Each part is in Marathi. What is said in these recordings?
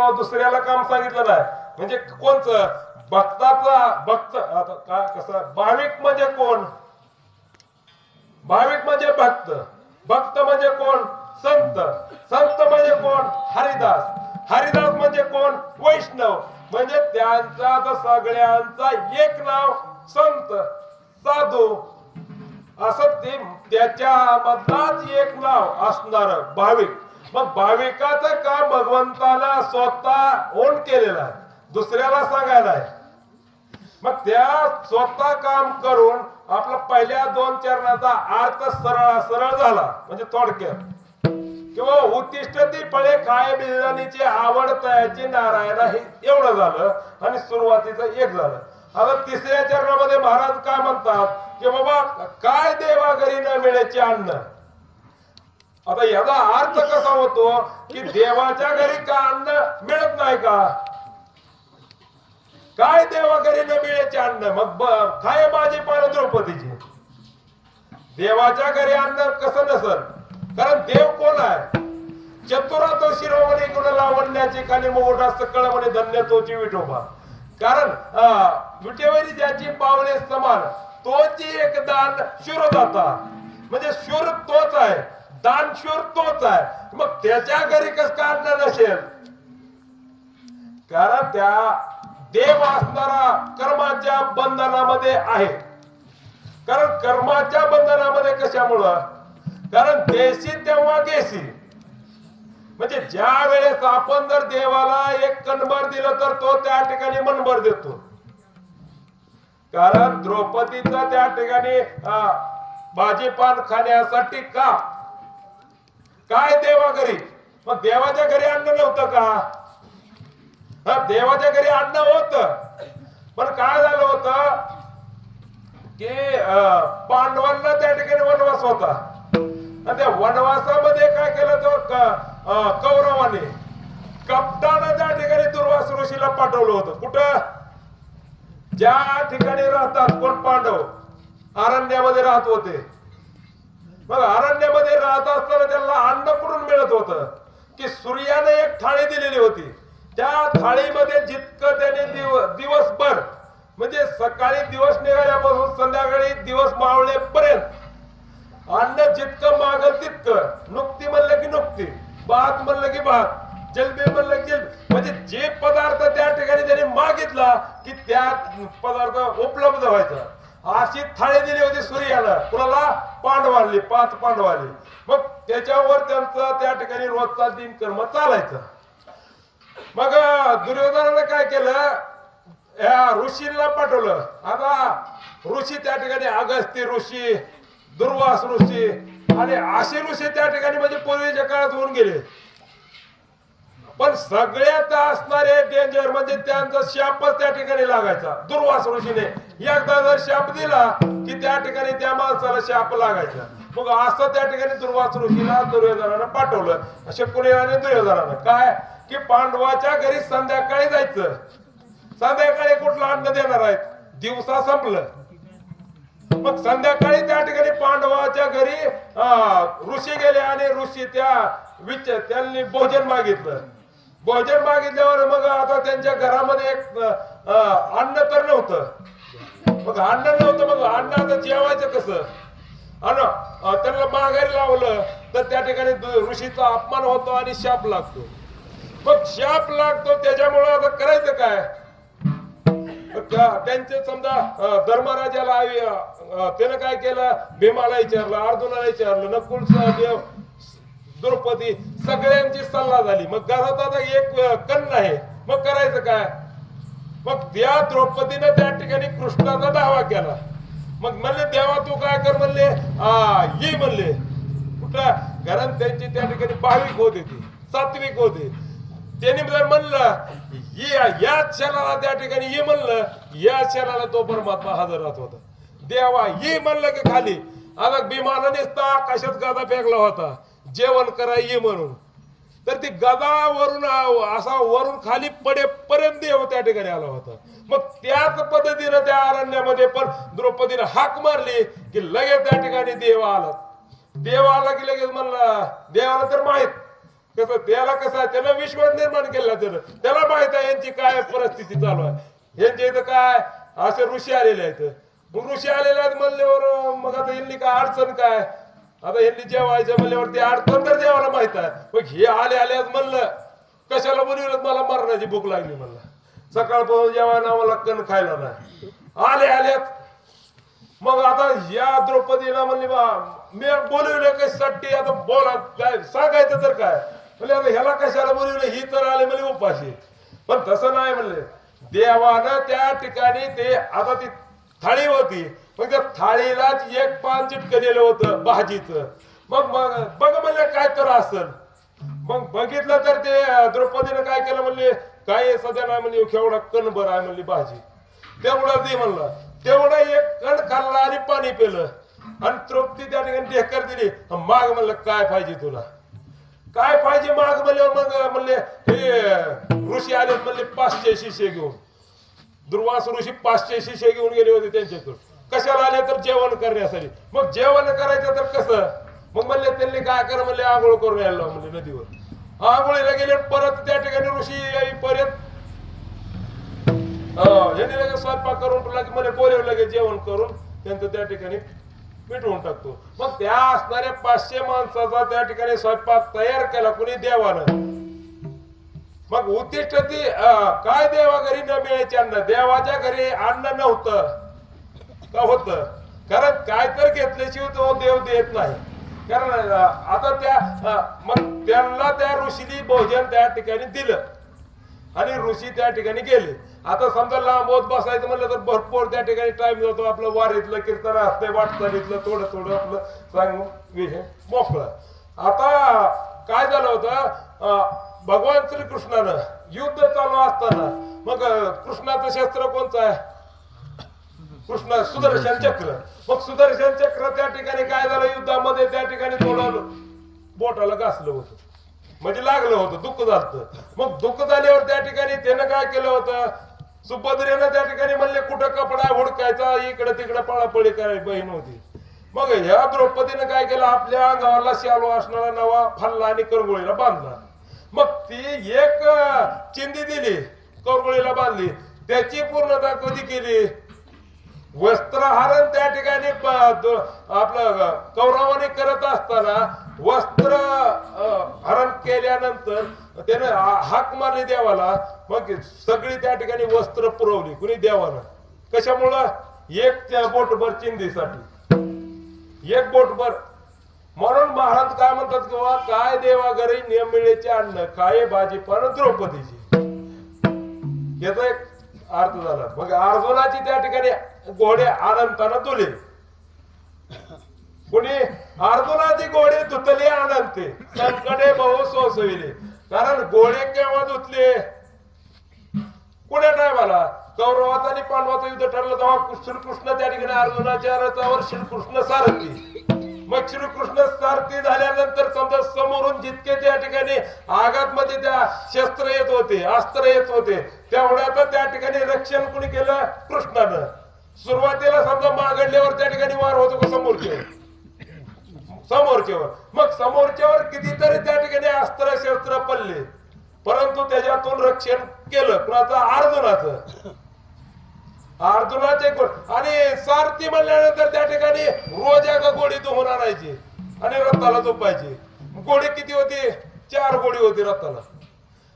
दुसऱ्याला काम सांगितलं नाही. म्हणजे कोणचं? भक्ताचा भक्त आता काय कसं? भाविक म्हणजे कोण? भाविक म्हणजे भक्त. भक्त म्हणजे कोण? संत. संत म्हणजे कोण? हरिदास. हरिदास म्हणजे कोण? वैष्णव. म्हणजे त्यांचा तर सगळ्यांचा एक नाव संत साधू. असं ते त्याच्या मधलाच एक नाव असणार भाविक. मग भाविकाचं काम भगवंताला स्वतः ओन केलेला आहे. दुसऱ्याला सांगायला आहे. मग त्या स्वतः काम करून आपला पहिल्या दोन चरणाचा अर्थ सरळ सरळ झाला म्हणजे थोडक्यात. किंवा उद्दिष्ट ती फळे काय बिजानीची आवड तयाची नारायणा हे एवढं झालं आणि सुरुवातीचं एक झालं. आता तिसऱ्या चरणामध्ये महाराज काय म्हणतात की बाबा काय देवा घरी न मिळायचे अन्न? आता याचा अर्थ कसा होतो की देवाच्या घरी का अन्न मिळत नाही का? काय देवा घरी न मिळायचे अन्न मग काय माझी पाल द्रौपदीची? देवाच्या घरी अन्न कसं नसल? कारण देव कोण आहे? चतुरा तो शिरोमणी गुण लावण्याची कानी मोठा सकळ म्हणे धन्य तोची विठोबा. कारण विटेवरी ज्याची पावले समान तोची एक दान जाता म्हणजे शूर तोच आहे. दानशूर तोच आहे. मग त्याच्या घरी कस का नसेल? कारण त्या देव असणारा कर्माच्या बंधनामध्ये आहे. कारण कर्माच्या बंधनामध्ये कशामुळं? कारण देशी तेव्हा देशी. म्हणजे ज्या वेळेस आपण जर देवाला एक कणभर दिलं तर तो त्या ठिकाणी मनभर देतो. कारण द्रौपदीचा त्या ठिकाणी भाजीपान खाण्यासाठी का? काय देवा घरी? मग देवाच्या घरी अन्न नव्हतं का? देवाच्या घरी अन्न होत. पण काय झालं होत? की पांडवांना त्या ठिकाणी वनवास होता. आणि त्या वनवासामध्ये काय केलं तो कौरवाने? कपटानं त्या ठिकाणी दुर्वास ऋषीला पाठवलं होतं. कुठं? ज्या ठिकाणी राहतात कोण पांडव? अरण्यामध्ये राहत होते. मग अरण्यामध्ये राहत असताना त्यांना अन्न कुठून मिळत होतं. की सूर्याने एक थाळी दिलेली होती. त्या थाळीमध्ये जितकं त्याने दिव- दिवसभर म्हणजे सकाळी दिवस निघाल्यापासून संध्याकाळी दिवस मावळेपर्यंत अन्न जितकं मागल तितकं नुकती म्हणलं की नुकती भात म्हणलं की भात जलबी म्हणलं की जलबी. म्हणजे जे पदार्थ त्या ठिकाणी त्याने मागितला की त्या पदार्थ उपलब्ध व्हायचा. अशी थाळी दिली होती सूर्याला कुणाला? पांडवाली पाच पांडवाली मग त्याच्यावर त्यांचं त्या ठिकाणी रोजचा दिनकर्म चालायचं. मग दुर्योधनानं काय केलं? या ऋषीला पाठवलं. आता ऋषी त्या ठिकाणी अगस्ती ऋषी दुर्वास ऋषी आणि असे ऋषी त्या ठिकाणी म्हणजे पूर्वीच्या काळात होऊन गेले. पण सगळ्यात असणारे डेंजर म्हणजे त्यांचा शापच त्या ठिकाणी लागायचा. दुर्वास ऋषीने एकदा जर शाप दिला की त्या ठिकाणी त्या माणसाला शाप लागायचा. मग असं त्या ठिकाणी दुर्वास ऋषीला दुर्योधनानं पाठवलं. शकुनी आणि दुर्योधनानं. काय? की पांडवाच्या घरी संध्याकाळी जायचं. संध्याकाळी कुठलं अन्न देणार आहेत? दिवसा संपलं. मग संध्याकाळी त्या ठिकाणी पांडवाच्या घरी ऋषी गेले आणि ऋषी त्या विच त्यांनी भोजन मागितलं. भोजन मागितल्यावर मग आता त्यांच्या घरामध्ये एक अन्न तर नव्हतं. मग अन्न नव्हतं मग अन्न आता जेवायचं कसं? अन्न त्यांना माघारी लावलं तर त्या ठिकाणी ऋषीचा अपमान होतो आणि शाप लागतो. मग शाप लागतो त्याच्यामुळे आता करायचं काय? त्यांचे समजा धर्मराजाला त्यानं काय केलं? भीमाला विचारलं अर्जुनाला विचारलं नकुल देव द्रौपदी सगळ्यांची सल्ला झाली. मग घरात आता एक कन्न आहे. मग करायचं काय? मग त्या द्रौपदीनं त्या ठिकाणी कृष्णाचा दावा केला. मग म्हणले देवा तू काय कर? म्हणले आ ये म्हणले. कुठं? कारण त्यांची त्या ठिकाणी भाविक होत होती सात्विक होते. त्यांनी जर म्हणलं ये या क्षणाला त्या ठिकाणी ये म्हणलं या क्षणाला तो परमात्मा हजर राहत होता. देवा ये म्हणलं की खाली. आता विमानानेच नेसता आकाशात गादा फेकला होता. जेवण करा ये म्हणून. तर ती गदावरून असा वरून खाली पडेपर्यंत देव त्या ठिकाणी आला होता. मग त्याच पद्धतीनं त्या अरण्यामध्ये पण द्रौपदीनं हाक मारली की लगेच त्या ठिकाणी देव आला. देव आला की लगेच म्हणला देवाला तर माहीत. कसं त्याला कसं आहे? त्याला विश्वास निर्माण केला त्यानं त्याला माहीत आहे यांची काय परिस्थिती चालू आहे. यांच्या इथं काय? असे ऋषी आलेले आहेत. ऋषी आलेले आहेत म्हणल्यावर मग आता यांनी काय अडचण काय? आता यांनी जेवायचं म्हणल्यावरती अडचण तर देवाला माहीत आहे. मग हे आले आले आज म्हणलं कशाला बोलवलं मला मरणाची भूक लागली म्हणलं? सकाळपासून जेवायला मला कण खायला नाही. आले आल्यात मग आता या द्रौपदीला म्हणली बा मी बोलवलं सट्टी? आता बोला काय सांगायचं तर काय? म्हणजे आता ह्याला कशाला बोलवलं? ही तर आले म्हणजे उपाशी. पण तसं नाही म्हणले. देवानं त्या ठिकाणी ते आता ती थाळी होती. मग त्या थाळीलाच एक पान चिटकलेलं होतं भाजीचं. मग मग बघ म्हणलं काय तर असल मग बघितलं तर ते द्रौपदीनं काय केलं म्हणले? काय सध्या नाही म्हणले केवढा कणभर आहे म्हणली भाजी. तेवढं दे म्हणलं. तेवढं एक कण खाल्ला आणि पाणी पिलं. आणि तृप्ती त्या ठिकाणी ढेकर दिली. माग म्हणलं काय पाहिजे तुला? काय पाहिजे माग? म्हणले मग म्हणले हे ऋषी आले म्हणले पाचशे शिशे घेऊन. दुर्वास ऋषी पाचशे शिशे घेऊन गेले होते त्यांच्याकडून. कशाला आले तर जेवण करण्यासाठी? मग जेवण करायचं तर कसं? मग म्हणले त्यांनी काय कर म्हणले आंघोळ करून यायला म्हणले नदीवर. आंघोळीला गेले परत त्या ठिकाणी ऋषी येईपर्यंत परत यांनी लगेच स्वयंपाक करून लगेच म्हणे बोलव लगेच जेवण करून त्यांचं त्या ठिकाणी मिटवून टाकतो. मग त्या असणाऱ्या पाचशे माणसाचा त्या ठिकाणी स्वयंपाक तयार केला कुणी? देवानं. मग उद्दिष्ट ती काय देवा घरी न मिळायचे अन्न? देवाच्या घरी अन्न नव्हतं. का होत? कारण काय तर घेतल्याशिवाय तो देव देत नाही. कारण आता त्या मग त्यांना त्या ऋषीनी भोजन त्या ठिकाणी दिलं. आणि ऋषी त्या ठिकाणी गेले. आता समजा लांब होत बसायचं म्हणलं तर भरपूर त्या ठिकाणी टाइम जातो. आपलं वारीतलं कीर्तन असतंय वाटचालीतलं थोडं थोडं आपलं सांगून विषय मोकळं. आता काय झालं होतं? भगवान श्रीकृष्णानं युद्ध चालू असताना मग कृष्णाचं शस्त्र कोणतं आहे? कृष्ण सुदर्शन चक्र मग सुदर्शन चक्र त्या ठिकाणी काय झालं? युद्धामध्ये त्या ठिकाणी तोडवलं बोटाला घासलं होतं. म्हणजे लागलं होतं दुःख झालं मग दुःख झाल्यावर त्या ठिकाणी त्यानं काय केलं होतं? सुभद्रेनं त्या ठिकाणी म्हणले कुठं कपडा हुडकायचा? इकडे तिकडे पळापळी करायची बहीण होती. मग ह्या द्रौपदीनं काय केलं? आपल्या अंगावरला शालू असणारा नवा फाल्ला आणि करगोळीला बांधला. मग ती एक चिंदी दिली करगोळीला बांधली. त्याची पूर्णता कधी केली? वस्त्रहरण त्या ठिकाणी प- आपलं कौरवाने करत असताना वस्त्र हरण केल्यानंतर त्याने हाक मारली देवाला. मग सगळी त्या ठिकाणी वस्त्र पुरवली कुणी? देवानं. कशामुळं? एक त्या बोटभर चिंधीसाठी एक बोटभर. म्हणून महाराज काय म्हणतात किंवा काय देवा घरी नियमिळेचे अन्न काय भाजी पण द्रौपदीची? याचा एक अर्थ झाला. मग अर्जुनाची त्या ठिकाणी घोडे अनंतानं तुले. कोणी अर्जुनाची घोडे धुतले अनंते संकडे भाऊ सोसविले. कारण घोडे केव्हा धुतले? कुण्या टायमाला? कौरवात आणि पांडवाचं युद्ध ठरलं तेव्हा श्रीकृष्ण त्या ठिकाणी अर्जुनाच्या रथावर श्रीकृष्ण सारथी. मग श्रीकृष्ण सारथी झाल्यानंतर समजा समोरून जितके त्या ठिकाणी आघात मध्ये त्या शस्त्र येत होते अस्त्र येत होते तेवढ्यात त्या ठिकाणी रक्षण कुणी केलं? कृष्णानं. सुरुवातीला समजा मागडल्यावर त्या ठिकाणी वार होतो का समोरचे समोरच्यावर. मग समोरच्यावर कितीतरी त्या ठिकाणी अस्त्र शस्त्र पडले. परंतु त्याच्यातून रक्षण केलं. कुणाचं? अर्जुनाचं. अर्जुनाचे आणि सारथी म्हणल्यानंतर त्या ठिकाणी रोज एका गोडी धुवून आणायची आणि रथाला झोपायची. गोडी किती होती? चार गोडी होती रथाला.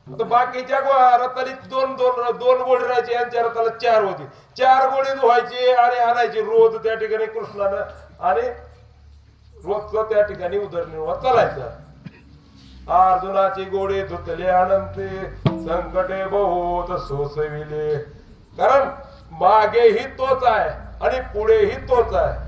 आता बाकीच्या गो- रथाली दोन दोन दोन गोळी राहायची यांच्या रथाला चार होती. चार गोळी धुवायची आणि आणायची. रोज त्या ठिकाणी कृष्णानं आणि रोजचा त्या ठिकाणी उदरनिर्वाह चालायचा. अर्जुनाची गोडे धुतले अनंते संकटे बहुत सोसविले. कारण मागेही तोच आहे आणि पुढेही तोच आहे.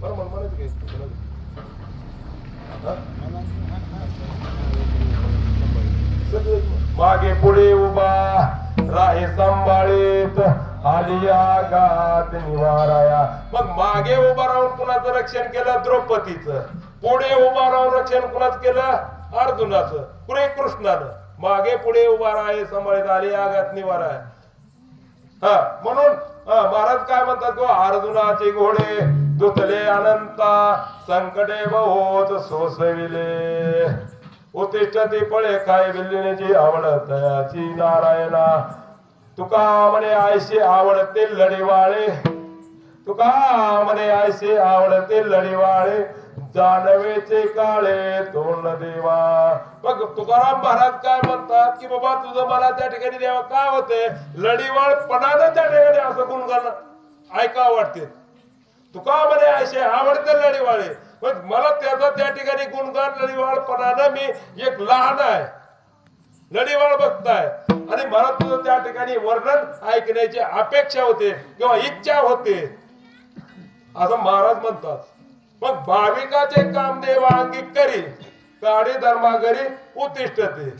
बरं म्हणायचं मागे पुढे उभा राहे सांभाळीत आलिया गात निवाराया. मग मागे उभा राहून कुणाचं रक्षण केलं? द्रौपदीचं. पुढे उभा राहून रक्षण कुणाच केलं? अर्जुनाचं. पुढे कृष्णानं. मागे पुढे उभा राहे सांभाळीत आलिया गात निवाराया. हा म्हणून हा, महाराज काय म्हणतात गो? अर्जुनाचे घोडे दुतले अनंता संकटे बहुत सोसविले. उत्तिष्ठते पळे काय बिल्लिणीची आवडत याची नारायणा. तुका म्हणे आयशी आवडते लढीवाळे. तुका म्हणे आयशी आवडते लढीवाळे. जानवेचे काळे तोंड देवा. बघ तुकाराम महाराज काय म्हणतात की बाबा तुझं मला त्या ठिकाणी देवा काय होते? लढीवाळपणानं त्या ठिकाणी असं गुणगान ऐका वाटते. तुका म्हणे असे आवडते लढीवाळे. पण मला त्याचा त्या ठिकाणी गुणगान लढीवाळपणानं मी एक लहान आहे. लढीवाळ बघताय. आणि मला तुझं त्या ठिकाणी वर्णन ऐकण्याची अपेक्षा होते किंवा इच्छा होते. असं महाराज म्हणतात. मग भाविकाचे काम देवांगी करी काढी धर्मा घरी उत्तिष्ठते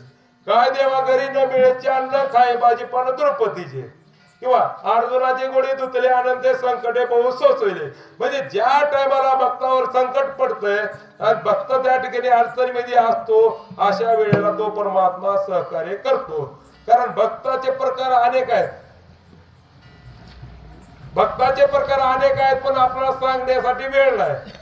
काय देवा घरी न मिळेचे अन्न खाय भाजी पण द्रौपदीचे. किंवा अर्जुनाचे गोडे धुतले आनंद संकटे पाहून सोसविले म्हणजे ज्या टायमाला भक्तावर संकट पडतंय आणि भक्त त्या ठिकाणी अडचणीमध्ये असतो अशा वेळेला तो परमात्मा सहकार्य करतो. कारण भक्ताचे प्रकार अनेक आहेत. भक्ताचे प्रकार अनेक आहेत पण आपल्याला सांगण्यासाठी वेळ नाही.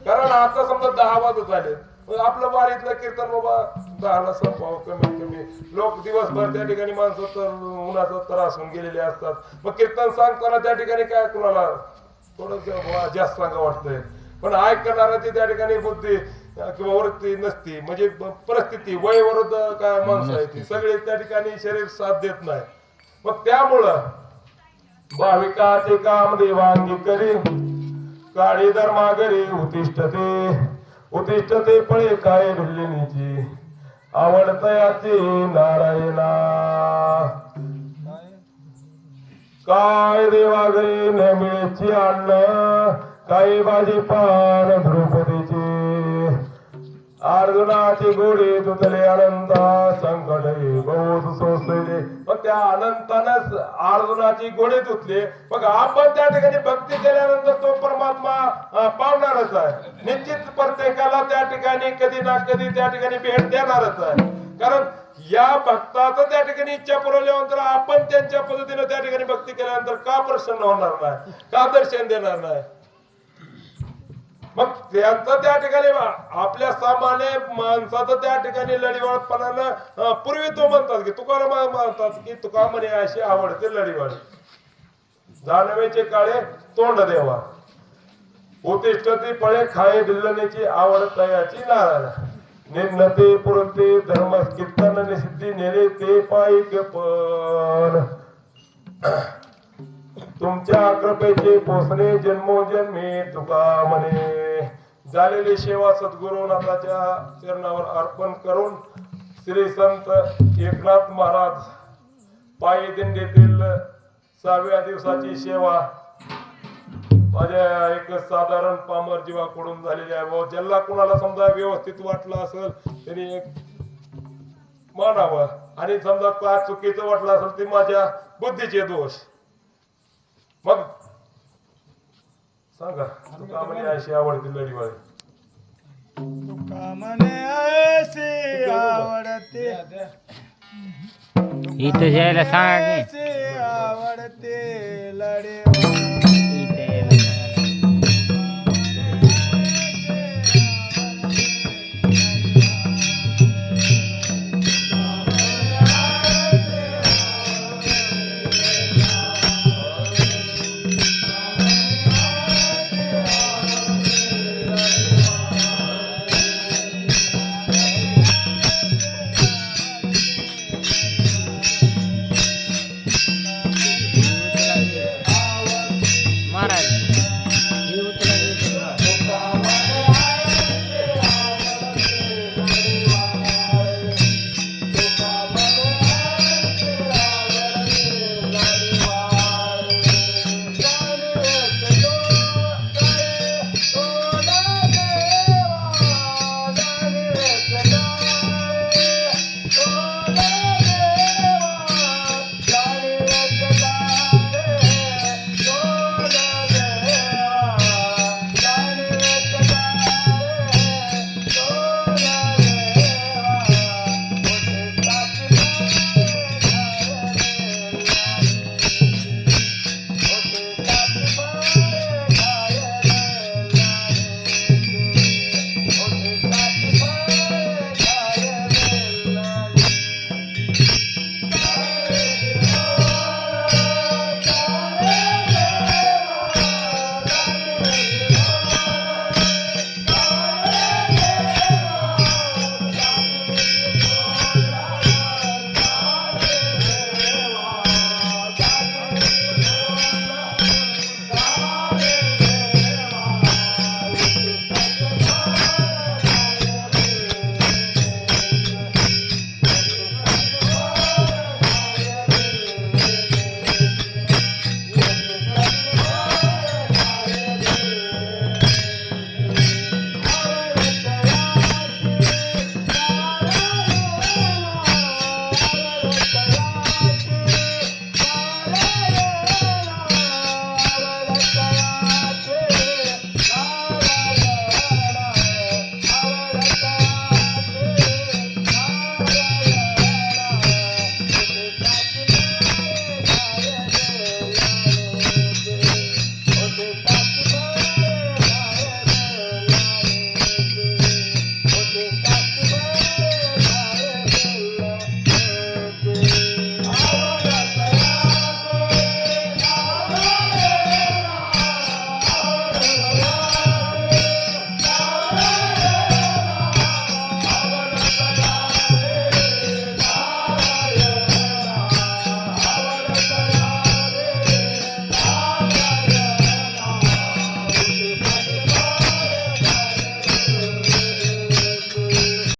कारण आता समजा दहा वाजत आले आपलं वारीतलं कीर्तन बाबा दहाला संपावं कमीत कमी. लोक दिवसभर त्या ठिकाणी माणसं तर उन्हाचा त्रास होऊन गेलेले असतात. मग कीर्तन सांगताना त्या ठिकाणी काय कुणाला थोडं जास्त सांगा वाटतंय. पण ऐकणाराची त्या ठिकाणी बुद्धी किंवा वृत्ती नसती. म्हणजे परिस्थिती वय काय माणसं आहे ती सगळे त्या ठिकाणी शरीर साथ देत नाही. मग त्यामुळं भाविकाचे काम देवांगी करी काळी धर्मागरी उतिष्ठते उतिष्ठते पळे काय भिल्लिनीची आवडतयाचे नारायणा. काय देवागरी नेमिळेची अन्न काही भाजी पान ध्रुव अर्जुनाची गोडी तुतले अनंत संकट बहुत सोसले मग त्या अनंतानच अर्जुनाची गोडी तुटले मग आपण त्या ठिकाणी भक्ती केल्यानंतर तो परमात्मा पावणारच आहे. निश्चित प्रत्येकाला त्या ठिकाणी कधी ना कधी त्या ठिकाणी भेट देणारच आहे. कारण या भक्ताचं त्या ठिकाणी इच्छा पुरवल्यानंतर आपण त्यांच्या पद्धतीने त्या ठिकाणी भक्ती केल्यानंतर का प्रसन्न होणार नाही? का दर्शन देणार नाही? मग त्यांचं त्या ठिकाणी आपल्या सामान्य माणसाचं त्या ठिकाणी लढीवाळपणानं पूर्वी तो म्हणतात की तुकाराम म्हणतात की तुका म्हणे अशी आवडते लढीवाळ. जानवेचे काळे तोंड देवा उतिष्ठती पळे खाये बिल्लनेची आवड तयाची नारायण. निम्नते पुरते धर्म कीर्तन निसिद्धी नेले ते पायी पण तुमच्या कृपेचे पोचणे जन्मोजन्मी तुका म्हणे झालेली सेवा सद्गुरुनाथाच्या चरणावर अर्पण करून श्री संत एकनाथ महाराज पायी दिंडीतील सहाव्या दिवसाची सेवा माझ्या एक साधारण पामर जीवाकडून झालेली आहे. व ज्याला कुणाला समजा व्यवस्थित वाटलं असेल त्यांनी एक मानावं. आणि समजा काय चुकीचं वाटलं असेल ते माझ्या बुद्धीचे दोष. मग. सांगा तुका म्हणजे अशी आवडती लढीवाळी तुका म्हणे ऐसे आवडते. इथं जायला सांगा की. आवडते लढे